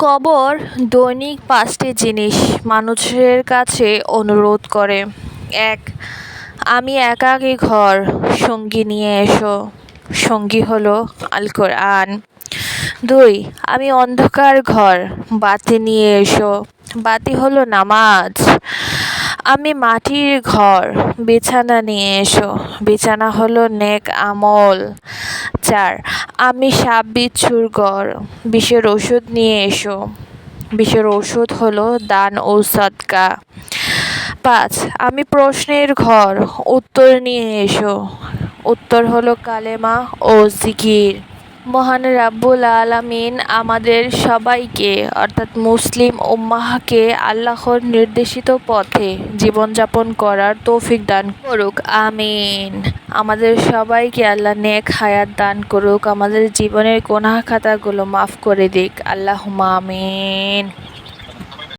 কবর দৈনিক পাঁচটি জিনিস মানুষের কাছে অনুরোধ করে। এক, আমি একাকী ঘর, সঙ্গী নিয়ে এসো। সঙ্গী হলো আল কোরআন। দুই, আমি অন্ধকার ঘর, বাতি নিয়ে এসো। বাতি হলো নামাজ। আমি মাটির ঘর, বিছানা নিয়ে এসো। বিছানা হলো নেক আমল। চার, আমি সাপ বিচ্ছুর গড় বিষের ওষুধ নিয়ে এসো। বিষের ওষুধ হলো দান ও সদকা পাঁচ, আমি প্রশ্নের ঘর। উত্তর নিয়ে এসো। উত্তর হলো কালেমা ও জিকির। মহান রাব্বুল আলামিন আমাদের সবাইকে, অর্থাৎ মুসলিম উম্মাহকে আল্লাহর নির্দেশিত পথে জীবনযাপন করার তৌফিক দান করুক, আমিন। আমাদের সবাইকে আল্লাহ নেক হায়াত দান করুক, আমাদের জীবনের কোনা খাতাগুলো মাফ করে দিক। আল্লাহ আমিন।